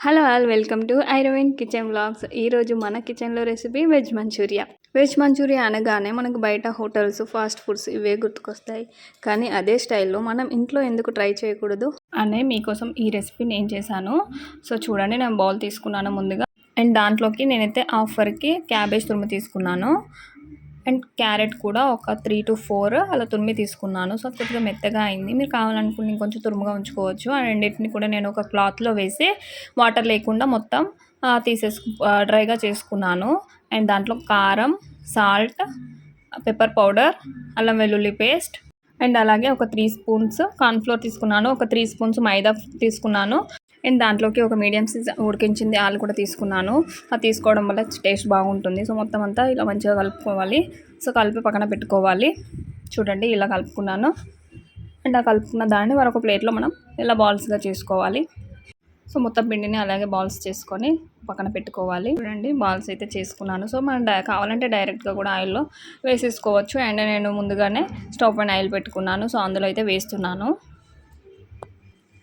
Hello all welcome to ఐరవిన్ kitchen vlogs ఈరోజు మన కిచెన్లో recipe veg manchurian veg manchurian అనగానే మనకు బయట హోటల్స్ ఫాస్ట్ ఫుడ్స్ ఇవే గుర్తుకొస్తాయి. కానీ అదే స్టైల్లో మనం ఇంట్లో ఎందుకు ట్రై చేయకూడదు అనే మీకోసం ఈ రెసిపీ నేను చేశాను. సో చూడండి నేను బౌల్ తీసుకున్నాను ముందుగా. అండ్ దాంట్లోకి నేనైతే ఆఫర్కి క్యాబేజ్ తురుము తీసుకున్నాను. అండ్ క్యారెట్ కూడా ఒక త్రీ టు ఫోర్ అలా తురిమి తీసుకున్నాను. సో కొద్దిగా మెత్తగా అయింది. మీరు కావాలనుకుంటే ఇంకొంచెం తురుముగా ఉంచుకోవచ్చు. అండ్ రెండింటిని కూడా నేను ఒక క్లాత్లో వేసి వాటర్ లేకుండా మొత్తం తీసేసుకు డ్రైగా చేసుకున్నాను. అండ్ దాంట్లో కారం సాల్ట్ పెప్పర్ పౌడర్ అల్లం వెల్లుల్లి పేస్ట్ అండ్ అలాగే ఒక త్రీ స్పూన్స్ కార్న్ఫ్లోర్ తీసుకున్నాను. ఒక త్రీ స్పూన్స్ మైదా తీసుకున్నాను. అండ్ దాంట్లోకి ఒక మీడియం సైజ్ ఉడికించింది ఆలు కూడా తీసుకున్నాను. అది తీసుకోవడం వల్ల టేస్ట్ బాగుంటుంది. సో మొత్తం అంతా ఇలా మంచిగా కలుపుకోవాలి. సో కలిపి పక్కన పెట్టుకోవాలి. చూడండి ఇలా కలుపుకున్నాను. అండ్ ఆ కలుపుకున్న దాన్ని మరొక ప్లేట్లో మనం ఇలా బాల్స్గా చేసుకోవాలి. సో మొత్తం పిండిని అలాగే బాల్స్ చేసుకొని పక్కన పెట్టుకోవాలి. చూడండి బాల్స్ అయితే చేసుకున్నాను. సో మనం కావాలంటే డైరెక్ట్గా కూడా ఆయిల్లో వేసేసుకోవచ్చు. అండ్ నేను ముందుగానే స్టవ్ పైన ఆయిల్ పెట్టుకున్నాను. సో అందులో అయితే వేస్తున్నాను.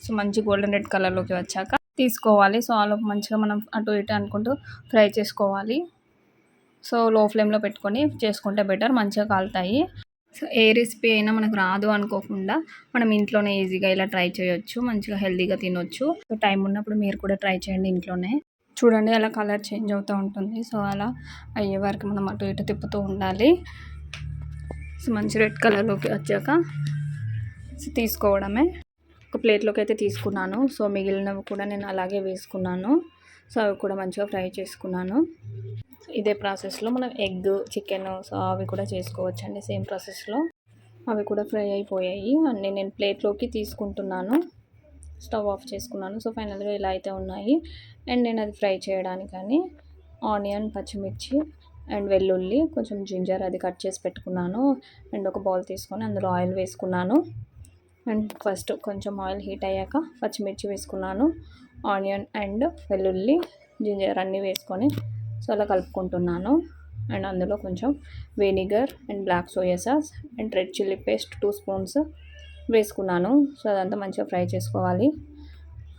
సో మంచి గోల్డెన్ రెడ్ కలర్లోకి వచ్చాక తీసుకోవాలి. సో ఆలో మంచిగా మనం అటు ఇటు అనుకుంటూ ఫ్రై చేసుకోవాలి. సో లో ఫ్లేమ్లో పెట్టుకొని చేసుకుంటే బెటర్ మంచిగా కాలుతాయి. సో ఏ రెసిపీ అయినా మనకు రాదు అనుకోకుండా మనం ఇంట్లోనే ఈజీగా ఇలా ట్రై చేయొచ్చు మంచిగా హెల్తీగా తినొచ్చు. సో టైం ఉన్నప్పుడు మీరు కూడా ట్రై చేయండి ఇంట్లోనే. చూడండి అలా కలర్ చేంజ్ అవుతూ ఉంటుంది. సో అలా అయ్యే వరకు మనం అటు ఇటు తిప్పుతూ ఉండాలి. సో మంచి రెడ్ కలర్లోకి వచ్చాక సో తీసుకోవడమే. ప్లేట్లోకి అయితే తీసుకున్నాను. సో మిగిలినవి కూడా నేను అలాగే వేసుకున్నాను. సో అవి కూడా మంచిగా ఫ్రై చేసుకున్నాను. ఇదే ప్రాసెస్లో మనం ఎగ్ చికెన్ సో అవి కూడా చేసుకోవచ్చండి సేమ్ ప్రాసెస్లో. అవి కూడా ఫ్రై అయిపోయాయి. అన్నీ నేను ప్లేట్లోకి తీసుకుంటున్నాను. స్టవ్ ఆఫ్ చేసుకున్నాను. సో ఫైనల్గా ఇలా అయితే ఉన్నాయి. అండ్ నేను అది ఫ్రై చేయడానికని ఆనియన్ పచ్చిమిర్చి అండ్ వెల్లుల్లి కొంచెం జింజర్ అది కట్ చేసి పెట్టుకున్నాను. అండ్ ఒక బౌల్ తీసుకొని అందులో ఆయిల్ వేసుకున్నాను. అండ్ ఫస్ట్ కొంచెం ఆయిల్ హీట్ అయ్యాక పచ్చిమిర్చి వేసుకున్నాను ఆనియన్ అండ్ వెల్లుల్లి జింజర్ అన్నీ వేసుకొని సో అలా కలుపుకుంటున్నాను. అండ్ అందులో కొంచెం vinegar and black soya sauce and red chilli paste two spoons వేసుకున్నాను. సో అదంతా మంచిగా ఫ్రై చేసుకోవాలి.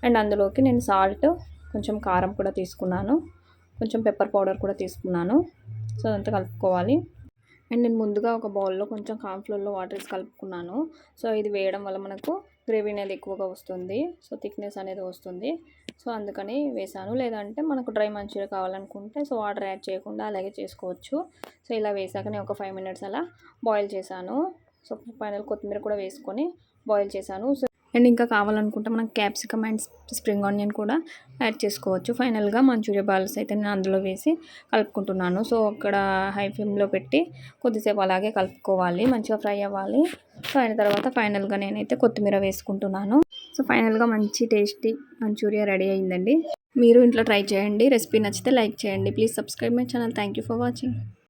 అండ్ అందులోకి నేను సాల్ట్ కొంచెం కారం కూడా తీసుకున్నాను. కొంచెం పెప్పర్ పౌడర్ కూడా తీసుకున్నాను. సో అదంతా కలుపుకోవాలి. అండ్ నేను ముందుగా ఒక బౌల్లో కొంచెం కార్న్ఫ్లోర్లో వాటర్ వేసి కలుపుకున్నాను. సో ఇది వేయడం వల్ల మనకు గ్రేవీ అనేది ఎక్కువగా వస్తుంది. సో థిక్నెస్ అనేది వస్తుంది. సో అందుకని వేసాను. లేదంటే మనకు డ్రై మంచూరియా కావాలనుకుంటే సో వాటర్ యాడ్ చేయకుండా అలాగే చేసుకోవచ్చు. సో ఇలా వేసాక నేను ఒక ఫైవ్ మినిట్స్ అలా బాయిల్ చేశాను. సో ఫైనల్ కొత్తిమీర కూడా వేసుకొని బాయిల్ చేశాను. సో అండ్ ఇంకా కావాలనుకుంటే మనం క్యాప్సికమ్ అండ్ స్ప్రింగ్ ఆనియన్ కూడా యాడ్ చేసుకోవచ్చు. ఫైనల్గా మంచూరియా బాల్స్ అయితే నేను అందులో వేసి కలుపుకుంటున్నాను. సో అక్కడ హై ఫ్లేమ్లో పెట్టి కొద్దిసేపు అలాగే కలుపుకోవాలి. మంచిగా ఫ్రై అవ్వాలి. సో అయిన తర్వాత ఫైనల్గా నేనైతే కొత్తిమీర వేసుకుంటున్నాను. సో ఫైనల్గా మంచి టేస్టీ మంచూరియా రెడీ అయిందండి. మీరు ఇంట్లో ట్రై చేయండి. రెసిపీ నచ్చితే లైక్ చేయండి. Please subscribe my channel. Thank for watching.